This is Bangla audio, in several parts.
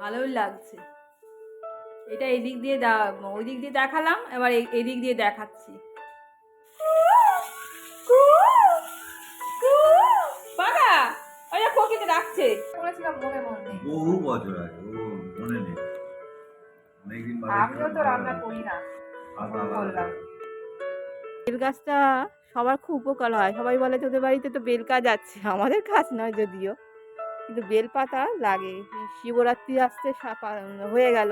ভালোই লাগছে। এটা এদিক দিয়ে ওই দিক দিয়ে দেখালাম এবার এই- এদিক দিয়ে দেখাচ্ছি। বাবা ওই কোকিতে ডাকছে। করেছিলাম মনে মনে বহু বছর আগে মনে নেই। অনেকদিন আমিও তো রান্না করি না। বললাম? বেল গাছটা সবার খুব উপকার হয়। সবাই বলে তোদের বাড়িতে তো বেল গাছ আছে। আমাদের গাছ নয় যদিও। কিন্তু বেলপাতা লাগে। শিবরাত্রি আসতে হয়ে গেল।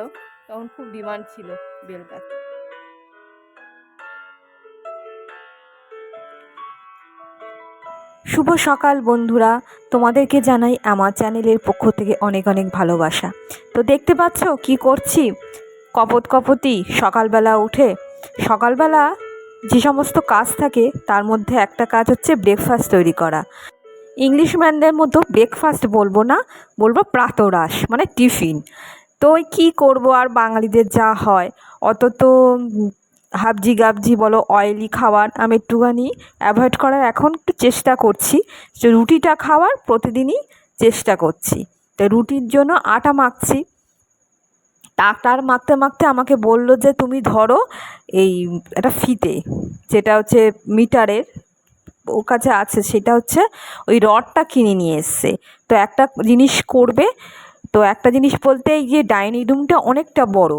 তখন খুব ডিমান্ড ছিল বেলপাতা। শুভ সকাল বন্ধুরা। তোমাদেরকে জানাই আমার চ্যানেলের পক্ষ থেকে অনেক অনেক ভালোবাসা। তো দেখতে পাচ্ছ কি করছি? কপত কপতি সকালবেলা উঠে, সকালবেলা যে সমস্ত কাজ থাকে, তার মধ্যে একটা কাজ হচ্ছে ব্রেকফাস্ট তৈরি করা। ইংলিশম্যানদের মতো ব্রেকফাস্ট বলব না, বলব প্রাতরাশ মানে টিফিন তো ওই কী করব আর বাঙালিদের যা হয়, অত তো হাবজি গাবজি বলো অয়েলি খাবার আমি একটুখানি অ্যাভয়েড করার এখন একটু চেষ্টা করছি। যে রুটিটা খাওয়ার প্রতিদিনই চেষ্টা করছি। তো রুটির জন্য আটা মাখছি। তার মাখতে মাখতে আমাকে বলল যে, তুমি ধরো এই একটা ফিতে, যেটা হচ্ছে মিটারের ওর কাছে আছে সেটা হচ্ছে ওই রডটা কিনে নিয়ে এসছে। তো একটা জিনিস করবে, তো একটা জিনিস বলতে এই যে ডাইনিং রুমটা অনেকটা বড়,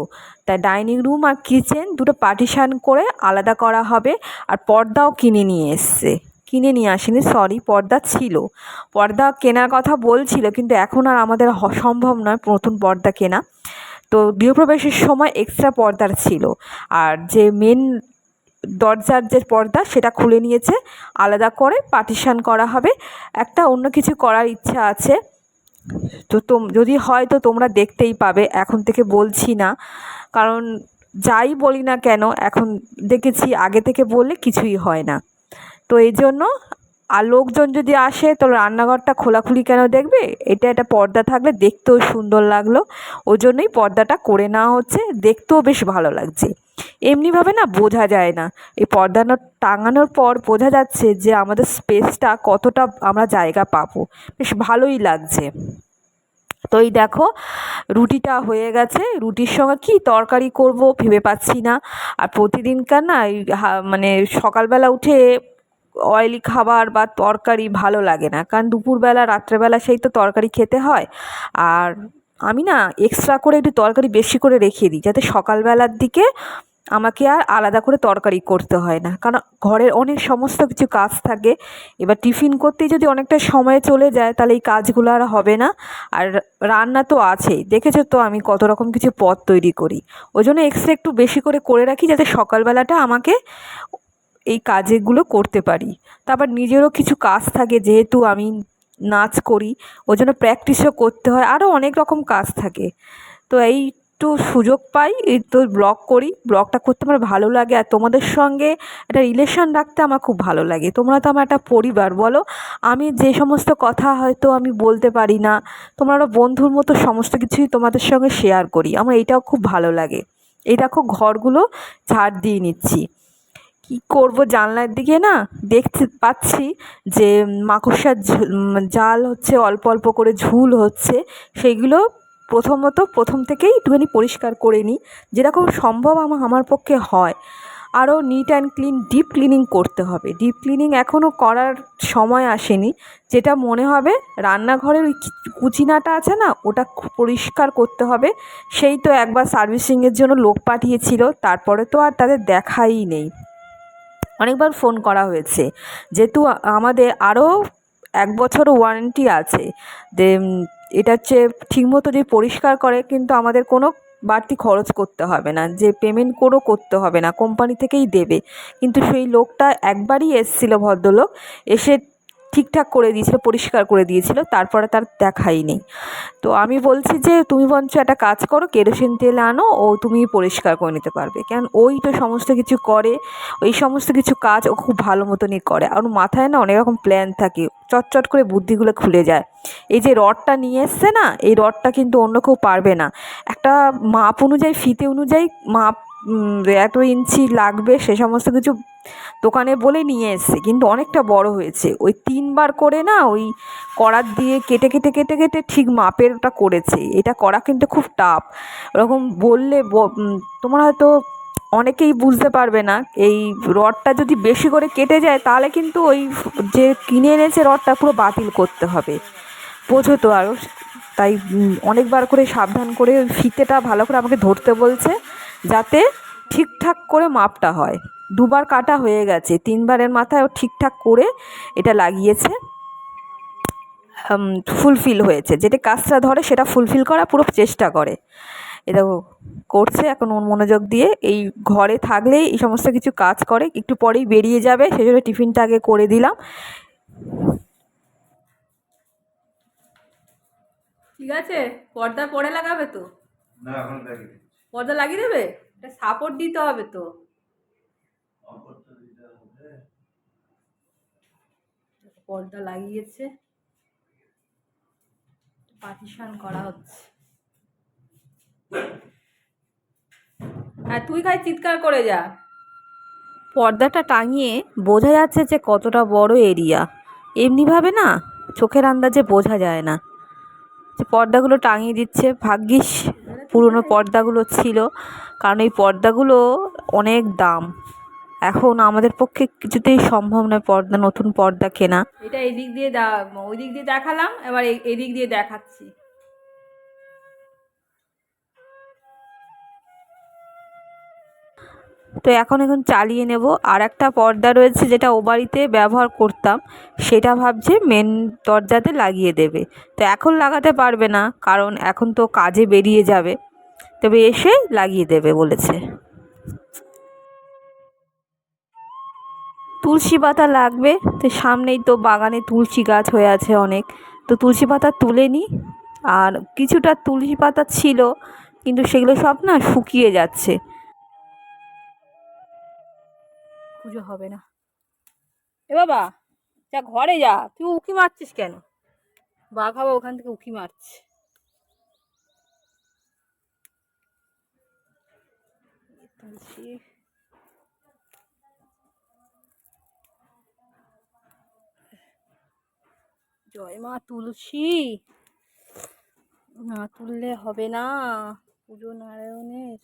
তাই ডাইনিং রুম আর কিচেন দুটো পার্টিশান করে আলাদা করা হবে আর পর্দাও কিনে নিয়ে এসছে। কিনে নিয়ে আসেনি, সরি, পর্দা ছিল। পর্দা কেনার কথা বলছিল, কিন্তু এখন আর আমাদের সম্ভব নয় নতুন পর্দা কেনা। তো গৃহপ্রবেশের সময় এক্সট্রা পর্দার ছিল। আর যে মেন দরজার যে পর্দা সেটা খুলে নিয়েছে, আলাদা করে পার্টিশান করা হবে। একটা অন্য কিছু করার ইচ্ছা আছে। তো তোম, যদি হয় তো তোমরা দেখতেই পাবে, এখন থেকে বলছি না। কারণ যাই বলি না কেন, এখন দেখেছি, আগে থেকে বললে কিছুই হয় না। তো এই জন্য আর লোকজন যদি আসে তো রান্নাঘরটা খোলাখুলি কেন দেখবে? এটা একটা পর্দা থাকলে দেখতেও সুন্দর লাগল। ওই জন্যই পর্দাটা করে নেওয়া হচ্ছে। দেখতেও বেশ ভালো লাগছে। এমনিভাবে না বোঝা যায় না। এই পর্দানো টাঙানোর পর বোঝা যাচ্ছে যে আমাদের স্পেসটা কতটা আমরা জায়গা পাবো। বেশ ভালোই লাগছে। তো এই দেখো, রুটিটা হয়ে গেছে। রুটির সঙ্গে কি তরকারি করব ভেবে পাচ্ছি না। আর প্রতিদিনকার না মানে সকালবেলা উঠে অয়েলি খাবার বা তরকারি ভালো লাগে না। কারণ দুপুরবেলা, রাত্রেবেলা সেই তো তরকারি খেতে হয়। আর আমি না এক্সট্রা করে একটু তরকারি বেশি করে রেখে দিই, যাতে সকালবেলার দিকে আমাকে আর আলাদা করে তরকারি করতে হয় না। কারণ ঘরের অনেক সমস্ত কিছু কাজ থাকে, এবার টিফিন করতেই যদি অনেকটা সময় চলে যায়, তাহলে এই কাজগুলো আর হবে না। আর রান্না তো আছেই, দেখেছ তো আমি কত রকম কিছু পদ তৈরি করি। ওই জন্য এক্সট্রা একটু বেশি করে করে রাখি, যাতে সকালবেলাটা আমাকে এই কাজেগুলো করতে পারি। তারপর নিজেরও কিছু কাজ থাকে, যেহেতু আমি নাচ করি, ওই জন্য প্র্যাকটিসও করতে হয় আরও অনেক রকম কাজ থাকে। তো এই একটু সুযোগ পাই তো ব্লগ করি ব্লগটা করতে আমার ভালো লাগে। আর তোমাদের সঙ্গে একটা রিলেশন রাখতে আমার খুব ভালো লাগে। তোমরা তো আমার একটা পরিবার, বলো? আমি যে সমস্ত কথা হয়তো আমি বলতে পারি না, তোমরা বন্ধুর মতো সমস্ত কিছুই তোমাদের সঙ্গে শেয়ার করি। আমার এইটাও খুব ভালো লাগে। এই দেখো, ঘরগুলো ঝাড় দিয়ে নিচ্ছি। কি করব জানলার দিকে না? দেখতে পাচ্ছি যে মাকড়সার জাল হচ্ছে, অল্প অল্প করে ঝুল হচ্ছে। সেইগুলো প্রথমত প্রথম থেকেই একটুখানি পরিষ্কার করে নিই। যেরকম সম্ভব আমার আমার পক্ষে হয়। আরও neat and clean deep cleaning করতে হবে। ডিপ ক্লিনিং এখনও করার সময় আসেনি। যেটা মনে হবে, রান্নাঘরের ওই কুচিনাটা আছে না, ওটা পরিষ্কার করতে হবে। সেই তো একবার সার্ভিসিংয়ের জন্য লোক পাঠিয়েছিল, তারপরে তো আর তাদের দেখাই নেই। অনেকবার ফোন করা হয়েছে যেহেতু আমাদের আরও এক বছর ওয়ারেন্টি আছে। যে এটা হচ্ছে ঠিকমতো যে পরিষ্কার করে, কিন্তু আমাদের কোনো বাড়তি খরচ করতে হবে না। যে পেমেন্ট করেও করতে হবে না। কোম্পানি থেকেই দেবে। কিন্তু সেই লোকটা একবারই এসেছিল ভদ্রলোক, এসে ঠিকঠাক করে দিয়েছিল, পরিষ্কার করে দিয়েছিল, তারপরে তার দেখাই নেই। তো আমি বলছি যে, তুমি বঞ্চ একটা কাজ করো, কেরোসিন তেল আনো, ও তুমি পরিষ্কার করে নিতে পারবে। কেন ওই তো সমস্ত কিছু করে, ওই সমস্ত কিছু কাজ ও খুব ভালো মতনই করে। আর মাথায় না অনেক রকম প্ল্যান থাকে, চটচট করে বুদ্ধিগুলো খুলে যায়। এই যে রডটা নিয়ে এসছে না, এই রডটা কিন্তু অন্য কেউ পারবে না। একটা মাপ অনুযায়ী, ফিতে অনুযায়ী মাপ এত ইঞ্চি লাগবে সে সমস্ত কিছু দোকানে বলে নিয়ে এসছে কিন্তু অনেকটা বড় হয়েছে। ওই তিনবার করে না ওই করাত দিয়ে কেটে কেটে কেটে কেটে ঠিক মাপের ওটা করেছে। এটা করা কিন্তু খুব টাফ ওরকম বললে উম, হয়তো অনেকেই বুঝতে পারবে না এই রডটা যদি বেশি করে কেটে যায় তাহলে কিন্তু ওই যে কিনে এনেছে রডটা পুরো বাতিল করতে হবে। বোঝো তো আরও তাই অনেকবার করে সাবধান করে ওই ফিতেটা ভালো করে আমাকে ধরতে বলছে। যাতে ঠিকঠাক করে মাপটা হয়। দুবার কাটা হয়ে গেছে তিনবারের মাথায় ও ঠিকঠাক করে এটা লাগিয়েছে। ফুলফিল হয়েছে। যেটা কাজটা ধরে সেটা ফুলফিল করা পুরো চেষ্টা করে। এটা করছে এখন ওর মনোযোগ দিয়ে। এই ঘরে থাকলেই এই সমস্ত কিছু কাজ করে একটু পরেই বেরিয়ে যাবে। সেই জন্য টিফিনটা আগে করে দিলাম। ঠিক আছে? পর্দা পরে লাগাবে তো? না এখন পর্দা লাগিয়ে দেবে? এটা সাপোর্ট দিতে হবে তো। পর্দা লাগিয়েছে। পার্টিশন করা হচ্ছে। আর তুই খাই চিৎকার করে যা। পর্দাটা টাঙিয়ে বোঝা যাচ্ছে যে কতটা বড় এরিয়া এমনিভাবে না চোখের আন্দাজে বোঝা যায় না। যে পর্দাগুলো টাঙিয়ে দিচ্ছে ভাগ্যিস। পুরনো পর্দাগুলো ছিল। কারণ এই পর্দাগুলো অনেক দাম। এখন আমাদের পক্ষে কিছুতেই সম্ভব নয় পর্দা, নতুন পর্দা কেনা। এটা এদিক দিয়ে ওই দিক দিয়ে দেখালাম, এবার এদিক দিয়ে দেখাচ্ছি। তো এখন এখন চালিয়ে নেব। আর একটা পর্দা রয়েছে যেটা ও বাড়িতে ব্যবহার করতাম, সেটা ভাবছে মেন দরজাতে লাগিয়ে দেবে। তো এখন লাগাতে পারবে না, কারণ এখন তো কাজে বেরিয়ে যাবে। তবে এসে লাগিয়ে দেবে বলেছে। তুলসী পাতা লাগবে, তো সামনেই তো বাগানে তুলসী গাছ হয়ে আছে অনেক। তো তুলসী পাতা তুলে নিই আর কিছুটা তুলসী পাতা ছিল, কিন্তু সেগুলো সব না শুকিয়ে যাচ্ছে। পুজো হবে না। এ বাবা, যা ঘরে যা, তুই উকি মারছিস কেন? বাঘ বাবা ওখান থেকে উকি মারছে। জয় মা তুলসী। না তুললে হবে না পুজো নারায়ণের।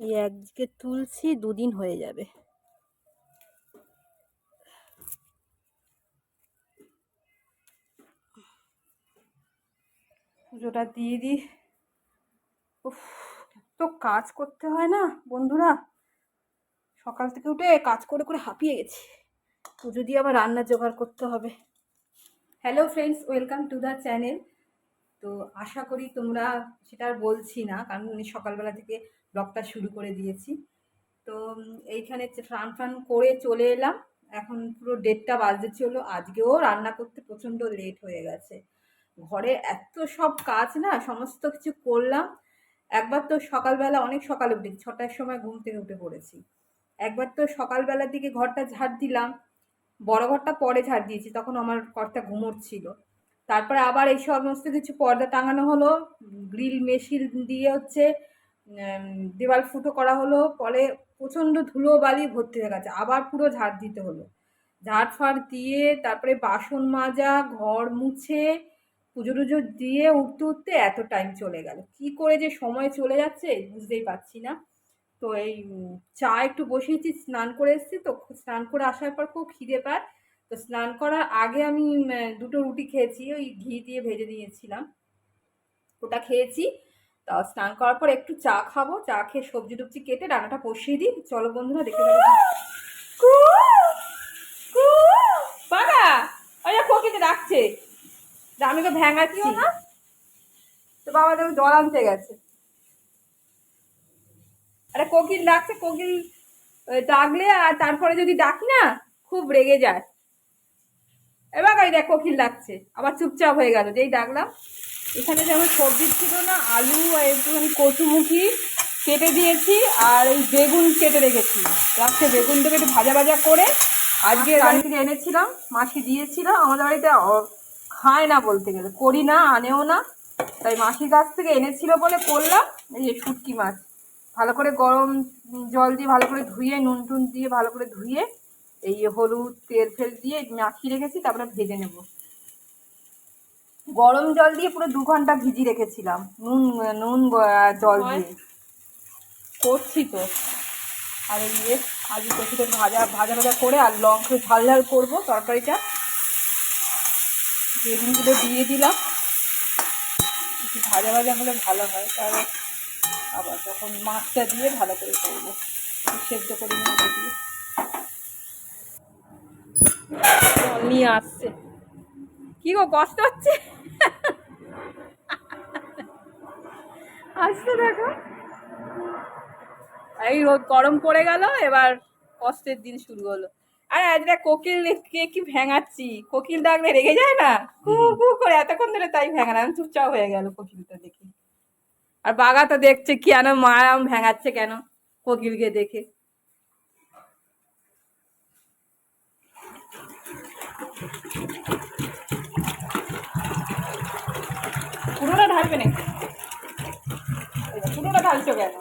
এই একদিকে তুলছি দুদিন হয়ে যাবে। পুজোটা দিয়ে দিই। উফ, এত কাজ করতে হয় না, বন্ধুরা। সকাল থেকে উঠে কাজ করে করে হাঁপিয়ে গেছি। পুজো দিয়ে আবার রান্না জোগাড় করতে হবে। Hello friends welcome to the channel তো আশা করি তোমরা সেটা আর বলছি না, কারণ আমি সকালবেলা থেকে ব্লগটা শুরু করে দিয়েছি। তো এইখানে স্নান ফান করে চলে এলাম। এখন পুরো ডেটটা বাজতে চলো আজকেও রান্না করতে প্রচণ্ড লেট হয়ে গেছে। ঘরে এত সব কাজ না, সমস্ত কিছু করলাম। একবার তো সকালবেলা, অনেক সকাল উঠেছি ছটার সময় ঘুম থেকে উঠে পড়েছি। একবার তো সকালবেলার দিকে ঘরটা ঝাড় দিলাম। বড় ঘরটা পরে ঝাড় দিয়েছি, তখন আমার ঘরটা ঘুমোচ্ছিল তারপরে আবার এই সমস্ত কিছু পর্দা টাঙানো হলো, গ্রিল মেশিন দিয়ে হচ্ছে দেওয়াল ফুটো করা হলো ফলে প্রচণ্ড ধুলো বালি ভর্তি হয়ে গেছে, আবার পুরো ঝাড় দিতে হলো। ঝাড় ফাড় দিয়ে তারপরে বাসন মাজা, ঘর মুছে পুজো টুজো দিয়ে উঠতে উঠতে এত টাইম চলে গেল কি করে যে সময় চলে যাচ্ছে বুঝতেই পারছি না তো এই চা একটু বসিয়েছি স্নান করে এসেছি তো স্নান করে আসার পর খুব খিদে পায় তো স্নান করার আগে আমি দুটো রুটি খেয়েছি ওই ঘি দিয়ে ভেজে নিয়েছিলাম ওটা খেয়েছি তা স্নান করার পর একটু চা খাব চা খেয়ে সবজি টুবজি কেটে রান্নাটা বসিয়ে দিই চলো বন্ধুরা দেখে বাবা ওই কোকিতে তা আমি তো ভ্যাঙাচ্ছি না। তো বাবা দেখো জল আনতে গেছে। আরে কোকিল ডাকছে কোকিল ডাকলে আর তারপরে যদি ডাকি না খুব রেগে যায়। এবার ওই দেখ কোকিল ডাকছে আবার চুপচাপ হয়ে গেল। যেই ডাকলাম এখানে যেমন সবজি ছিল না আলু আর একটুখানি কচুমুখি কেটে দিয়েছি আর এই বেগুন কেটে রেখেছি। রাত্রে বেগুন দেবে একটু ভাজা ভাজা করে আজকে বাড়ি থেকে এনেছিলাম মাসি দিয়েছিলাম আমাদের বাড়িতে খায় না বলতে গেলে। করি না আনেও না। তাই মাসির কাছ থেকে এনেছিল বলে করলাম এই যে শুটকি মাছ। ভালো করে গরম জল দিয়ে ভালো করে ধুয়ে নুন টুন দিয়ে ভালো করে ধুয়ে এই হলুদ তেল ফেল দিয়ে মাখিয়ে রেখেছি তারপরে ভেজে নেব। গরম জল দিয়ে পুরো দু ঘণ্টা ভিজিয়ে রেখেছিলাম নুন নুন জল দিয়ে। করছি তো। আর এই ইয়ে আলু কচুটা ভাজা ভাজা ভাজা করে আর লঙ্কা ঝাল ঝাল করব তরকারিটা। বেগুনগুলো দিয়ে দিলাম। একটু ভাজা ভাজা হলে ভালো হয়, তাহলে আবার তখন মাছটা দিয়ে ভালো করে করব। সেদ্ধ করে নিয়ে দিয়ে জল নিয়ে আসছে। কি গো, কষ্ট হচ্ছে? আসতে দেখো। এই রোদ গরম পড়ে গেল, এবার কষ্টের দিন শুরু হলো। আরে আজকে কোকিল কে কি ভেঙাচ্ছি? কোকিল ডাকলে রেগে যায় না? কু কু করে এতক্ষণ ধরে তাই ভেঙানো চুপচাপ হয়ে গেল কোকিলটা দেখে। আর বাঘা তো দেখছে কেন মারাম ভেঙাচ্ছে কেন কোকিলকে দেখে। পুরোটা ঢালবে নাকি? পুরোটা ঢালছো কেন?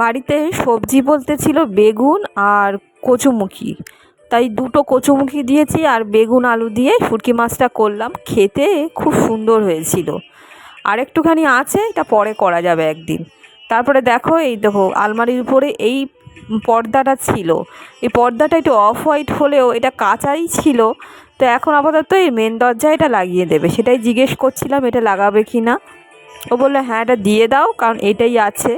বাড়িতে সবজি বলতে ছিল বেগুন আর কচুমুখি। তাই দুটো কচুমুখি দিয়েছি আর বেগুন আলু দিয়ে শুটকি মাছটা করলাম। খেতে খুব সুন্দর হয়েছিল। আর একটুখানি আছে, এটা পরে করা যাবে একদিন। তারপরে দেখো, এই দেখো, আলমারির উপরে এই পর্দাটা ছিল। এই পর্দাটা একটু অফ হোয়াইট হলেও এটা কাঁচাই ছিল। তো এখন আপাতত এই মেন দরজায় এটা লাগিয়ে দেবে। সেটাই জিজ্ঞেস করছিলাম, এটা লাগাবে কি না ও বলল হ্যাঁ এটা দিয়ে দাও, কারণ এটাই আছে।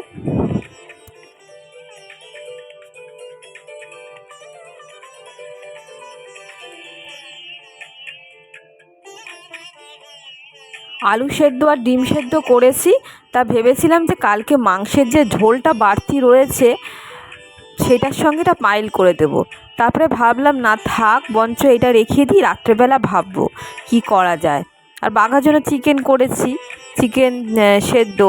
আলু সেদ্ধ আর ডিম সেদ্ধ করেছি। তা ভেবেছিলাম যে কালকে মাংসের যে ঝোলটা বাড়তি রয়েছে, সেটার সঙ্গে এটা মাইল করে দেব। তারপরে ভাবলাম, না থাক বঞ্চ এটা রেখে দিই, রাত্রেবেলা ভাববো কি করা যায়। আর বাঘার জন্য চিকেন করেছি চিকেন সেদ্ধ।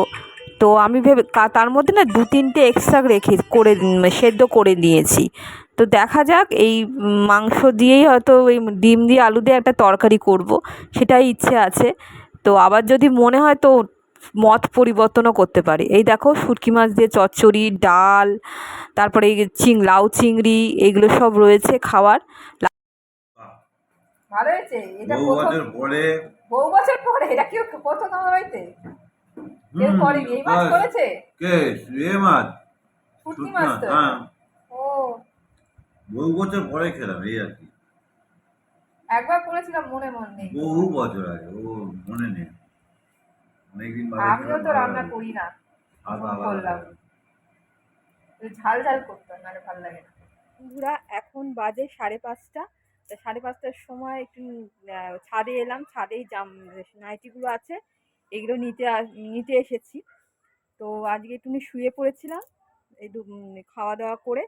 তো আমি ভেবে তার মধ্যে না দু তিনটে এক্সট্রা রেখে, করে সেদ্ধ করে নিয়েছি তো দেখা যাক, এই মাংস দিয়েই হয়তো ওই ডিম দিয়ে, আলু দিয়ে একটা তরকারি করব, সেটাই ইচ্ছে আছে। তো আবার যদি মনে হয় তো মত পরিবর্তনও করতে পারি। এই দেখো শুটকি মাছ দিয়ে চচ্চড়ি ডাল তারপরে এই চিং লাউ চিংড়ি এগুলো সব রয়েছে খাওয়ার। ভালো হয়েছে? এটা বহু প্রথম বছর পরে। বহু বছর পরে? এটা কেউ প্রথম আমার বাড়িতে? কেউ করেনি? এই মাছ করেছে? কে? এ মাছ? শুটকি শুটকি মাছ মাছ, তো? হ্যাঁ। ও। বহু বছর পরে খেলাম এই আর কি। একবার করেছিলাম মনে মন নেই। বহু বছর আগে ও মনে নেই। অনেকদিন আমিও তো রান্না করি। না করলাম। ঝাল ঝাল করতাম নাহলে ভালো লাগে না। বন্ধুরা এখন বাজে সাড়ে পাঁচটা। তা সাড়ে পাঁচটার সময় একটু ছাদে এলাম। ছাদেই জাম নাইটিগুলো আছে এগুলো নিতে নিতে এসেছি। তো আজকে একটু শুয়ে পড়েছিলাম এই খাওয়া দাওয়া করে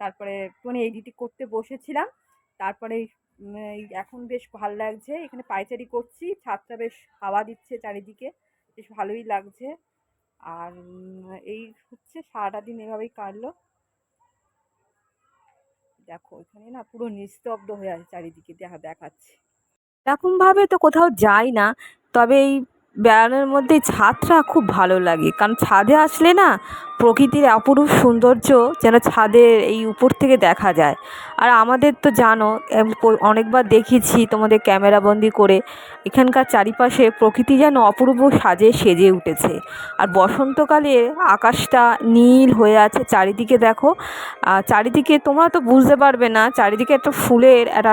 তারপরে একটুখানি এডিটিং করতে বসেছিলাম। তারপরে এখন বেশ ভালো লাগছে। এখানে পাইচারি করছি, ছাদটা বেশ হাওয়া দিচ্ছে চারিদিকে, বেশ ভালোই লাগছে। আর এই হচ্ছে সারাটা দিন এভাবেই কাটলো। দেখো, এখানে না পুরো নিস্তব্ধ হয়ে আছে চারিদিকে, দেখা দেখাচ্ছে। এরকমভাবে তো কোথাও যাই না, তবে এই বেড়ানোর মধ্যে ছাদটা খুব ভালো লাগে। কারণ ছাদে আসলে না, প্রকৃতির অপরূপ সৌন্দর্য যেন ছাদের এই উপর থেকে দেখা যায়। আর আমাদের তো জানো অনেকবার দেখেছি তোমাদের ক্যামেরাবন্দি করে, এখানকার চারিপাশে প্রকৃতি যেন অপূর্ব সাজে সেজে উঠেছে। আর বসন্তকালে আকাশটা নীল হয়ে আছে চারিদিকে দেখো। আর চারিদিকে তোমরা তো বুঝতে পারবে না, চারিদিকে একটা ফুলের, একটা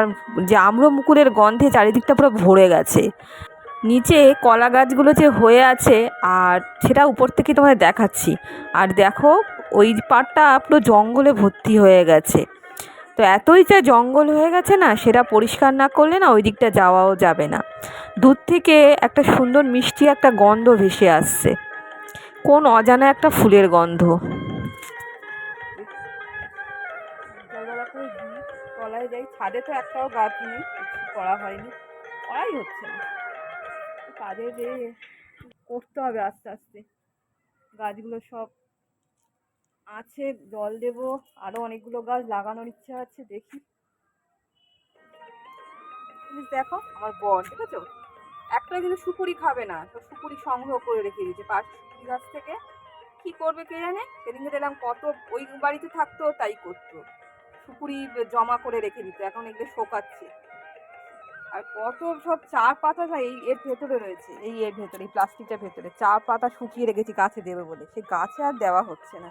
যে আম্র মুকুলের গন্ধে চারিদিকটা পুরো ভরে গেছে। নিচে কলা গাছগুলো যে হয়ে আছে, আর সেটা উপর থেকে তোমাদের দেখাচ্ছি। আর দেখো, ওই পাড়টা পুরো জঙ্গলে ভর্তি হয়ে গেছে। তো এতই যা জঙ্গল হয়ে গেছে না, সেটা পরিষ্কার না করলে না ওই দিকটা যাওয়াও যাবে না। দূর থেকে একটা সুন্দর মিষ্টি একটা গন্ধ ভেসে আসছে। কোন অজানা একটা ফুলের গন্ধ। ছাদে তো একটাও গাছ নেই করা হয়নি, করাই হচ্ছে না। কাজে যে করতে হবে আস্তে আস্তে। গাছগুলো সব আছে, জল দেব আরও অনেকগুলো গাছ লাগানোর ইচ্ছা আছে, দেখি। দেখো, আমার বর, ঠিক আছে? একটা কিন্তু সুপুরি খাবে না, তো সুপুরি সংগ্রহ করে রেখে দিয়েছে। পাশ সুপুরি গাছ থেকে কি করবে কে জানে? সেদিনকে দেখলাম কত, ওই বাড়িতে থাকতো, তাই করতো। সুপুরি জমা করে রেখে দিত, এখন এগুলো শোকাচ্ছে। আর কত সব চা পাতা এই এর ভেতরে রয়েছে, এই এর ভেতরে, এই প্লাস্টিকটার ভেতরে। চা পাতা শুকিয়ে রেখেছি গাছে দেবে বলে। সে গাছে আর দেওয়া হচ্ছে না।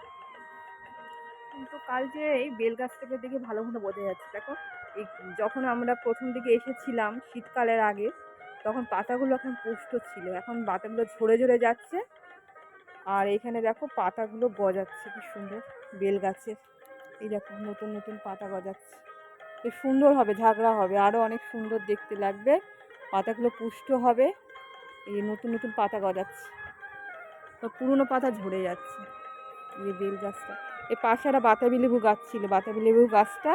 কিন্তু কাল যে এই বেল গাছটাকে দেখে ভালো মতো বোঝা যাচ্ছে। দেখো, এই যখন আমরা প্রথম দিকে এসেছিলাম শীতকালের আগে, তখন পাতাগুলো এখন পুষ্ট ছিল। এখন পাতাগুলো ঝরে ঝরে যাচ্ছে। আর এখানে দেখো পাতাগুলো গজাচ্ছে, কি সুন্দর বেল গাছের এই দেখো নতুন নতুন পাতা গজাচ্ছে। কি সুন্দর হবে ঝাগড়া হবে আরও অনেক সুন্দর দেখতে লাগবে। পাতাগুলো পুষ্ট হবে, এই নতুন নতুন পাতা গজাচ্ছে। তো পুরনো পাতা ঝরে যাচ্ছে, এই বেল গাছটা। এই পাশে একটা বাতাবি লেবু গাছ ছিল, বাতাবি লেবু গাছটা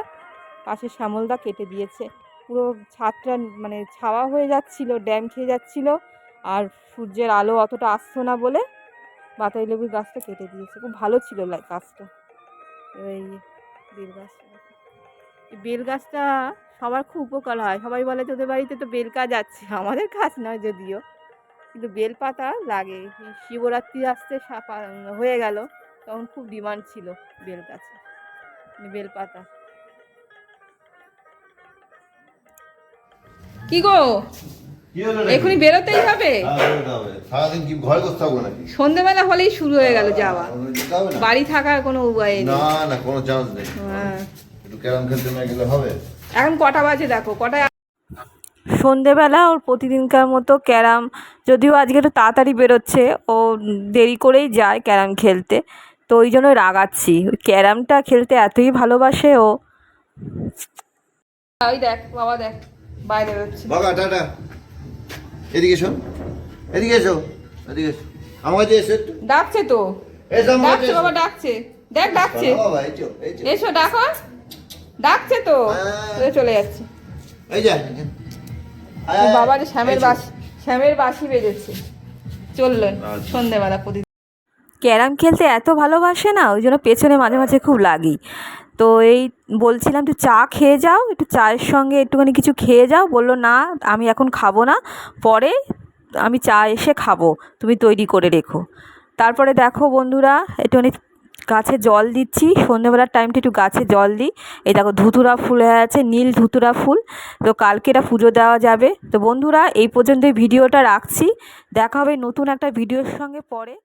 পাশে শ্যামলদা কেটে দিয়েছে। পুরো ছাদটা মানে ছাওয়া হয়ে যাচ্ছিল, ড্যাম খেয়ে যাচ্ছিল, আর সূর্যের আলো অতটা আসতো না বলে বাতাবি লেবুর গাছটা কেটে দিয়েছে। খুব ভালো ছিল গাছটা। এই বেল। এই বেল গাছটা সবার খুব উপকার হয়। সবাই বলে তোদের বাড়িতে তো বেল গাছ আছে। আমাদের কাজ নয় যদিও। কিন্তু বেল পাতা লাগে। শিবরাত্রি আসতে হয়ে গেল। তখন খুব ডিমান্ড ছিল বেল গাছে বেল পাতা। কি গো? এখনই বেরোতেই হবে? হ্যাঁ, হবে। নাকি? সন্ধেবেলা হলেই শুরু হয়ে গেল যাওয়া। না? বাড়ি থাকার কোনো উপায় নেই। না না কোনো চান্স নেই। হ্যাঁ। ক্যারাম খেলতে না গেলে হবে? এখন কটা বাজে দেখো কটায় সন্ধেবেলা ওর প্রতিদিনকার মতো ক্যারাম যদিও আজকে একটু তাড়াতাড়ি বেরোচ্ছে ও দেরি করেই যায় ক্যারাম খেলতে তো ওই জন্য রাগাচ্ছি। ওই ক্যারামটা খেলতে এতই ভালোবাসে ও। ওই দেখ বাবা দেখ বাইরে বেরোচ্ছে। বাবা টাটা। এদিকে এসো। এদিকে এসো। এদিকে এসো। আমার কাছে এসো একটু। ডাকছে তো। ডাকছে বাবা ডাকছে। দেখ ডাকছে। এসো ডাকো। ডাকছে তো হ্যাঁ। চলে যাচ্ছে। এই যা ওর বাবা যে শ্যামের বাস শ্যামের বাসি বেজেছে। চললেন আচ্ছা। সন্ধেবেলা প্রতিদিন ক্যারাম খেলতে এত ভালোবাসে না ওই জন্য পেছনে মাঝে মাঝে খুব লাগি। তো এই বলছিলাম একটু চা খেয়ে যাও একটু চায়ের সঙ্গে একটুখানি কিছু খেয়ে যাও। বলল না আমি এখন খাব না। পরে আমি চা এসে খাব। তুমি তৈরি করে রেখো। তারপরে দেখো বন্ধুরা একটুখানি গাছে জল দিচ্ছি। সন্ধ্যেবেলার টাইমটা একটু গাছে জল দিই। এই দেখো ধুতুরা ফুল হয়ে আছে, নীল ধুতুরা ফুল। তো কালকে এটা পুজো দেওয়া যাবে। তো বন্ধুরা, এই পর্যন্ত ভিডিওটা রাখছি। দেখা হবে নতুন একটা ভিডিওর সঙ্গে পরে।